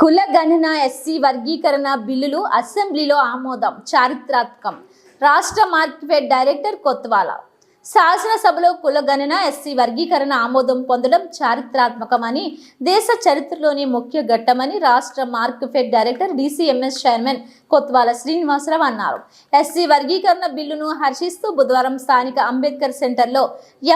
కుల గణన ఎస్సీ వర్గీకరణ బిల్లులు అసెంబ్లీలో ఆమోదం చారిత్రాత్మకం. రాష్ట్ర మార్కెట్ డైరెక్టర్ కొత్వాల శాసనసభలో కులగణన ఎస్సీ వర్గీకరణ ఆమోదం పొందడం చారిత్రాత్మకమని దేశ చరిత్రలోని ముఖ్య ఘట్టమని రాష్ట్ర Markfed director DCMS chairman Kotwala Srinivasarao అన్నారు. ఎస్సీ వర్గీకరణ బిల్లును హర్షిస్తూ బుధవారం స్థానిక అంబేద్కర్ సెంటర్లో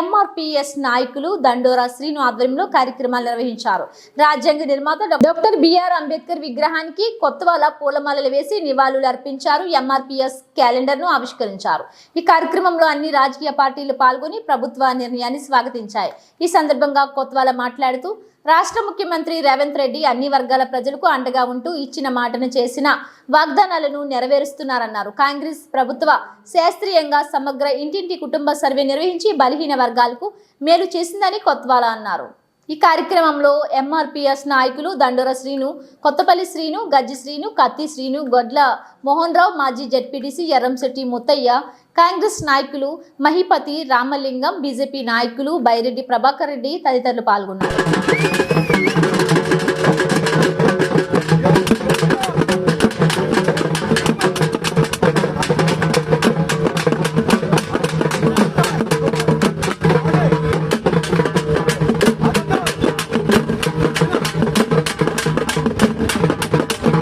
ఎంఆర్పిఎస్ నాయకులు దండోరా శ్రీను ఆధ్వర్యంలో కార్యక్రమాలు నిర్వహించారు. రాజ్యాంగ నిర్మాత డాక్టర్ బిఆర్ అంబేద్కర్ విగ్రహానికి కొత్తవాల పూలమాలలు వేసి నివాళులు అర్పించారు ఎంఆర్పిఎస్ క్యాలెండర్ను ఆవిష్కరించారు. ఈ కార్యక్రమంలో అన్ని రాజకీయ పార్టీ పార్టీలు పాల్గొని ప్రభుత్వ నిర్ణయాన్ని స్వాగతించాయి. ఈ సందర్భంగా కొత్వాల మాట్లాడుతూ రాష్ట్ర ముఖ్యమంత్రి రేవంత్ రెడ్డి అన్ని వర్గాల ప్రజలకు అండగా ఉంటూ ఇచ్చిన మాటను చేసిన వాగ్దానాలను నెరవేరుస్తున్నారన్నారు. కాంగ్రెస్ ప్రభుత్వ శాస్త్రీయంగా సమగ్ర ఇంటింటి కుటుంబ సర్వే నిర్వహించి బలహీన వర్గాలకు మేలు చేసిందని కొత్వాల అన్నారు. ఈ కార్యక్రమంలో ఎంఆర్పిఎస్ నాయకులు దండోర శ్రీను కొత్తపల్లి శ్రీను గజ్జి శ్రీను కత్తి శ్రీను గొడ్ల మోహన్ రావు మాజీ జడ్పీటీసీ ఎర్రంశెట్టి ముత్తయ్య కాంగ్రెస్ నాయకులు మహిపతి రామలింగం బీజేపీ నాయకులు బైరెడ్డి ప్రభాకర్ రెడ్డి తదితరులు పాల్గొన్నారు.